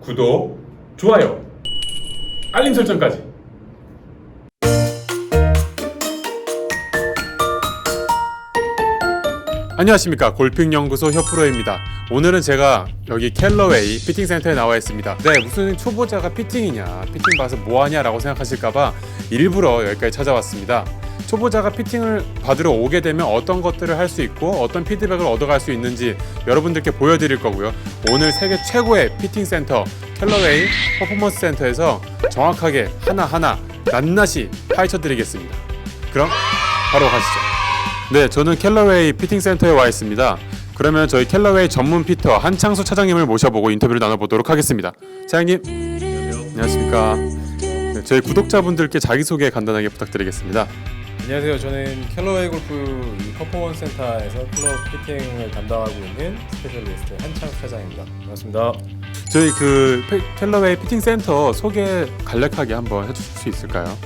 구독, 좋아요, 알림 설정까지. 안녕하십니까. 골핑연구소 협프로입니다. 오늘은 제가 여기 캘러웨이 피팅센터에 나와 있습니다. 네 무슨 초보자가 피팅이냐 피팅 봐서 뭐하냐 라고 생각하실까봐 일부러 여기까지 찾아왔습니다 초보자가 피팅을 받으러 오게 되면 어떤 것들을 할 수 있고 어떤 피드백을 얻어갈 수 있는지 여러분들께 보여드릴 거고요 오늘 세계 최고의 피팅 센터 캘러웨이 퍼포먼스 센터에서 정확하게 하나하나 낱낱이 파헤쳐 드리겠습니다 그럼 바로 가시죠 네, 저는 캘러웨이 피팅 센터에 와 있습니다. 그러면 저희 캘러웨이 전문 피터 한창수 차장님을 모셔보고 인터뷰를 나눠보도록 하겠습니다. 차장님, 안녕하십니까? 네, 저희 구독자분들께 자기소개 간단하게 부탁드리겠습니다. 안녕하세요. 저는 캘러웨이 골프 이 퍼포먼스 센터에서 클럽 피팅을 담당하고 있는 스페셜리스트 한창수 차장입니다. 반갑습니다. 저희 그 페- 캘러웨이 피팅 센터 소개 간략하게 한번 해주실 수 있을까요?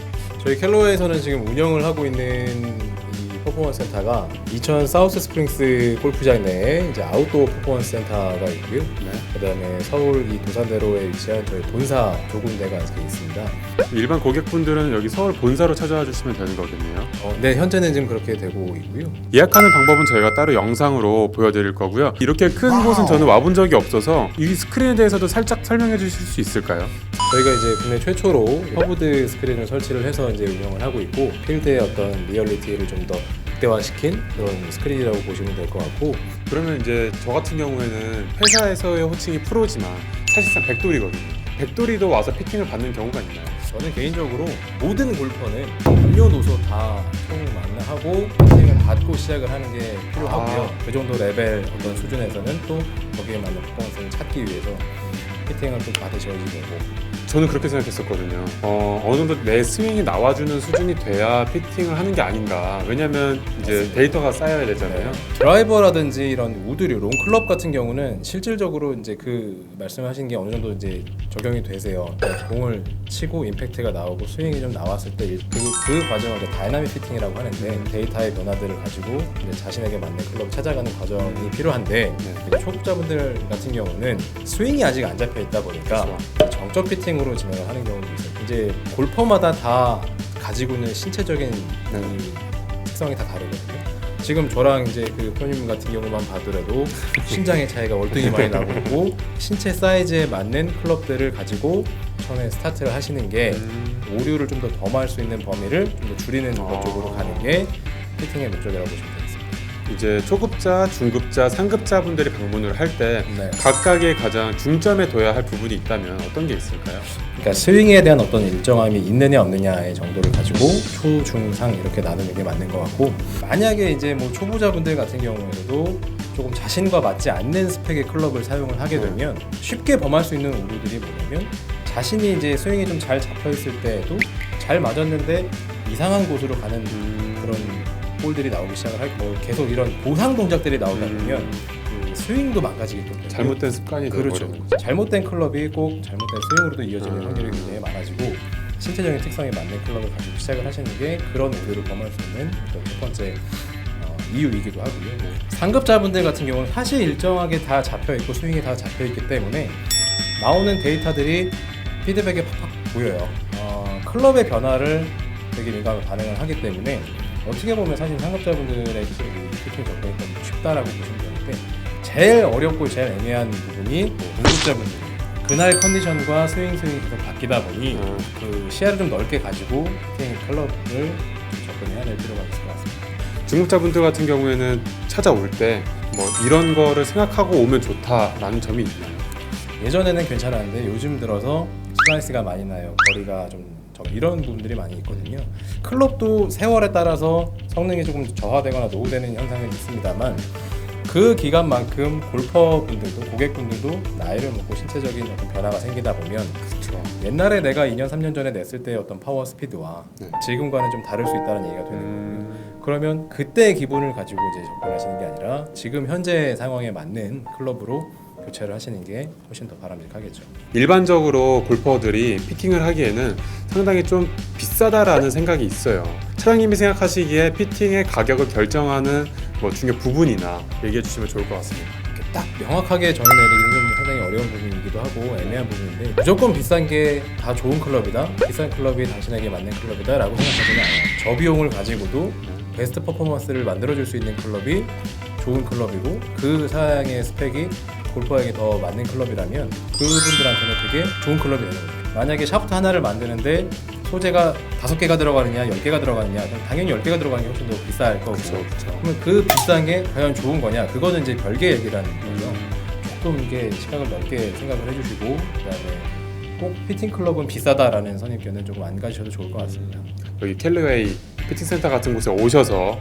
저희 캘러웨이에서는 지금 운영을 하고 있는 이 퍼포먼스 센터가 이천 사우스 스프링스 골프장 내에 이제 아웃도어 퍼포먼스 센터가 있고요. 네. 그다음에 서울 이 도산대로에 위치한 저희 본사 두 군데가 이렇게 있습니다. 일반 고객분들은 여기 서울 본사로 찾아와 주시면 되는 거겠네요. 어, 네, 현재는 지금 그렇게 되고 있고요. 예약하는 방법은 저희가 따로 영상으로 보여드릴 거고요. 이렇게 큰 곳은 저는 와본 적이 없어서 이 스크린에 대해서도 살짝 설명해 주실 수 있을까요? 저희가 이제 국내 최초로 허브드 스크린을 설치를 해서 이제 운영을 하고 있고 필드의 어떤 리얼리티를 좀 더 극대화시킨 그런 스크린이라고 보시면 될 것 같고 그러면 이제 저 같은 경우에는 회사에서의 호칭이 프로지만 사실상 백돌이거든요. 백돌이도 와서 피팅을 받는 경우가 있나요? 저는 개인적으로 모든 골퍼는 남녀노소 다 총망라하고 피팅을 받고 시작을 하는 게 필요하고요. 아. 그 정도 레벨 어떤 수준에서는 또 거기에 맞는 퍼포먼스를 찾기 위해서 피팅을 또 받으셔야 되고 저는 그렇게 생각했었거든요. 어, 어느 정도 내 스윙이 나와주는 수준이 돼야 피팅을 하는 게 아닌가. 왜냐면 이제. 데이터가 쌓여야 되잖아요. 드라이버라든지 이런 우드류, 롱클럽 같은 경우는 실질적으로 이제 그 말씀하신 게 어느 정도 이제 적용이 되세요. 그러니까 공을 치고 임팩트가 나오고 스윙이 좀 나왔을 때 그 그 과정을 이제 다이나믹 피팅이라고 하는데 데이터의 변화들을 가지고 이제 자신에게 맞는 클럽을 찾아가는 과정이 필요한데 네. 이제 초급자분들 같은 경우는 스윙이 아직 안 잡혀 있다 보니까 정적 피팅 으로 진행을 하는 경우도 있어요. 이제 골퍼마다 다 가지고 있는 신체적인 이 특성이 다 다르거든요. 지금 저랑 이제 그 프로님 같은 경우만 봐더라도 신장의 차이가 월등히 많이 나고 있고 신체 사이즈에 맞는 클럽들을 가지고 처음에 스타트를 하시는 게 음, 오류를 좀더 범할 수 있는 범위를 좀 더 줄이는 아. 것 쪽으로 가는 게 피팅의 목적이라고 보시면 되겠습니다. 이제 초급자, 중급자, 상급자 분들이 방문을 할 때 네. 각각의 가장 중점에 둬야 할 부분이 있다면 어떤 게 있을까요? 그러니까 스윙에 대한 어떤 일정함이 있느냐 없느냐의 정도를 가지고 초, 중, 상 이렇게 나누는 게 맞는 것 같고 만약에 이제 뭐 초보자분들 같은 경우에도 조금 자신과 맞지 않는 스펙의 클럽을 사용을 하게 되면 쉽게 범할 수 있는 오류들이 뭐냐면 자신이 이제 스윙이 좀 잘 잡혀 있을 때에도 잘 맞았는데 이상한 곳으로 가는 음, 그런 볼들이 나오기 시작을 하고 뭐 계속 이런 보상 동작들이 나오다 보면 그 스윙도 망가지기 때문에 잘못된 습관이 그렇죠. 되어버리는 거죠. 잘못된 클럽이 꼭 잘못된 스윙으로도 이어지는 음. 확률이 굉장히 많아지고 신체적인 특성에 맞는 클럽을 가지고 시작을 하시는 게 그런 오류를 범할 수 있는 어떤 첫 번째 어, 이유이기도 하고요. 뭐 상급자분들 같은 경우는 사실 일정하게 다 잡혀 있고 스윙이 다 잡혀 있기 때문에 나오는 데이터들이 피드백에 팍팍 보여요. 어, 클럽의 변화를 되게 민감하게 반응을 하기 때문에 어떻게 보면 사실 상급자분들의 그 피팅 접근이 좀 쉽다라고 보시면 되는데 제일 어렵고 제일 애매한 부분이 뭐 공급자분들 그날 컨디션과 스윙 스윙이 계속 바뀌다 보니 음. 그 시야를 좀 넓게 가지고 피팅 클럽을 좀 접근해야 될 필요가 있을 것 같습니다. 중급자분들 같은 경우에는 찾아올 때 뭐 이런 거를 생각하고 오면 좋다라는 점이 있나요? 예전에는 괜찮았는데 요즘 들어서 슬라이스가 많이 나요. 거리가 좀 적은 이런 부분들이 많이 있거든요. 클럽도 세월에 따라서 성능이 조금 저하되거나 노후되는 현상은 있습니다만 그 기간만큼 골퍼분들도 고객분들도 나이를 먹고 신체적인 어떤 변화가 생기다 보면 그렇죠. 옛날에 내가 2년 3년 전에 냈을 때 어떤 파워 스피드와 네. 지금과는 좀 다를 수 있다는 얘기가 되는 거예요. 음, 그러면 그때의 기분을 가지고 이제 접근하시는 게 아니라 지금 현재 상황에 맞는 클럽으로 교체를 하시는 게 훨씬 더 바람직하겠죠. 일반적으로 골퍼들이 피팅을 하기에는 상당히 좀 비싸다라는 생각이 있어요. 차장님이 생각하시기에 피팅의 가격을 결정하는 뭐 중요 부분이나 얘기해 주시면 좋을 것 같습니다. 이렇게 딱 명확하게 정의 내리기는 좀 상당히 어려운 부분이기도 하고 애매한 부분인데 무조건 비싼 게 다 좋은 클럽이다 비싼 클럽이 당신에게 맞는 클럽이다 라고 생각하지는 않아요 저 비용을 가지고도 베스트 퍼포먼스를 만들어줄 수 있는 클럽이 좋은 클럽이고 그 사양의 스펙이 골퍼에게 더 맞는 클럽이라면 그분들한테는 그게 좋은 클럽이 되는 거죠 만약에 샤프트 하나를 만드는데 소재가 다섯 개가 들어가느냐 열 개가 들어가느냐 그럼 당연히 열 개가 들어가는 게 훨씬 더 비쌀 거고 그렇죠. 그러면 그 비싼 게 과연 좋은 거냐 그거는 이제 별개 얘기라는 거죠 조금 이게 시각을 넓게 생각을 해주시고 그다음에 꼭 피팅 클럽은 비싸다라는 선입견은 조금 안 가지셔도 좋을 것 같습니다. 여기 캘러웨이 피팅 센터 같은 곳에 오셔서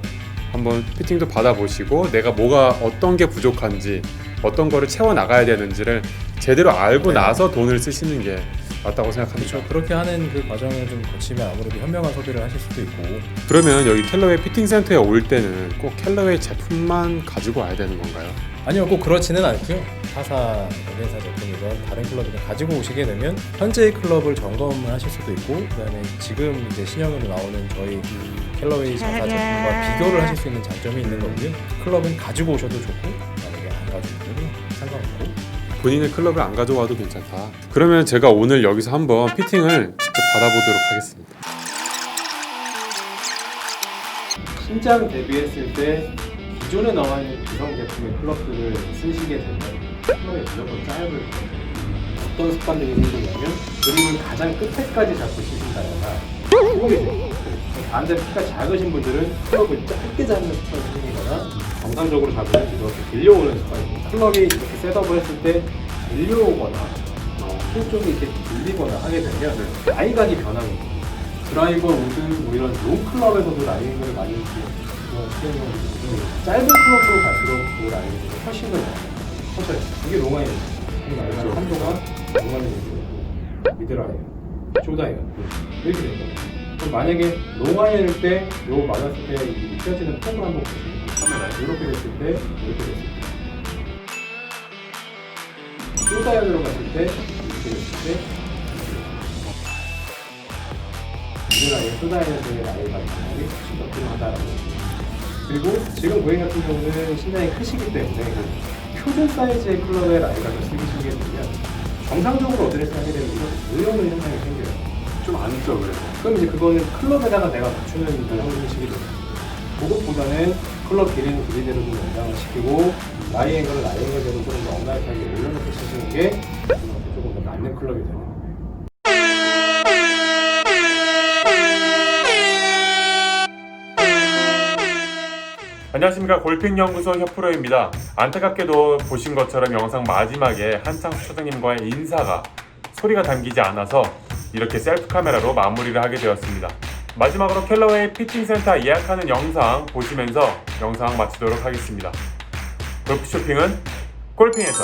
한번 피팅도 받아보시고 내가 뭐가 어떤 게 부족한지 어떤 거를 채워 나가야 되는지를 제대로 알고 네. 나서 돈을 쓰시는 게 맞다고 생각합니다. 그렇죠. 그렇게 하는 그 과정을 좀 거치면 아무래도 현명한 소비를 하실 수도 있고 그러면 여기 캘러웨이 피팅 센터에 올 때는 꼭 캘러웨이 제품만 가지고 와야 되는 건가요? 아니요 꼭 그렇지는 않고요. 타사 연예사 제품이건 다른 클럽이든 가지고 오시게 되면 현재의 클럽을 점검을 하실 수도 있고 그다음에 지금 이제 신형으로 나오는 저희 캘러웨이 자사 제품과 비교를 하실 수 있는 장점이 있는 거고요. 클럽은 가지고 오셔도 좋고 본인의 클럽을 안 가져와도 괜찮다. 그러면 제가 오늘 여기서 한번 피팅을 직접 받아보도록 하겠습니다. 신장 대비했을 때 기존에 나와 있는 기성 제품의 클럽들을 쓰시게 되면 클럽이 무조건 짧을 거예요. 어떤 습관들이 생기냐면 그립을 가장 끝에까지 잡고 돼요. 반대로 키가 작으신 분들은 클럽을 짧게 잡는 습관이 생기거나 정상적으로 잡으면 이렇게 밀려오는 생깁니다. 클럽이 이렇게 셋업을 했을 때 밀려오거나 어, 힐 쪽이 이렇게 밀리거나 하게 되면 라이각이 변하거든요. 드라이버, 우드, 뭐 이런 롱클럽에서도 라이닝을 많이 시행을 짧은 클럽으로 갈수록 그 라이닝이 훨씬 더 커져요. 이게 롱아이입니다. 이 라이닝 한도가 롱아이닝이고 미드라이닝, 쇼다이닝 이렇게 됩니다. 그럼 만약에 롱아이일 때, 요 맞았을 때 이 펴지는 폭을 한번 보시면 카메라 이렇게 됐을 때, 이렇게 됐을 때 쇼다이닝으로 갔을 때, 이렇게 됐을 때 미드라인 소다이너스의 나이가 굉장히 훨씬 더 필요하다라고 그리고 지금 고객 같은 경우는 신장이 크시기 때문에 표준 사이즈의 클럽의 라이가 좀 쓰시게 되면 정상적으로 어드레스 하게 되면 이런 의욕의 현상이 생겨요. 좀 안죠 그래서. 그럼 이제 그거는 클럽에다가 내가 맞추는 형식이 돼요 그것보다는 클럽 길이는 길이대로 좀 연장을 시키고 라이 앵글은 라이 앵글대로 조금 더 엉망하게 올려놓고 치시는 게 조금 더 맞는 클럽이 되는 거예요 안녕하십니까 골핑연구소 협프로입니다. 안타깝게도 보신 것처럼 영상 마지막에 한창수 초장님과의 인사가 소리가 담기지 않아서 이렇게 셀프 카메라로 마무리를 하게 되었습니다. 마지막으로 캘러웨이 피팅센터 예약하는 영상 보시면서 영상 마치도록 하겠습니다. 골프 쇼핑은 골핑에서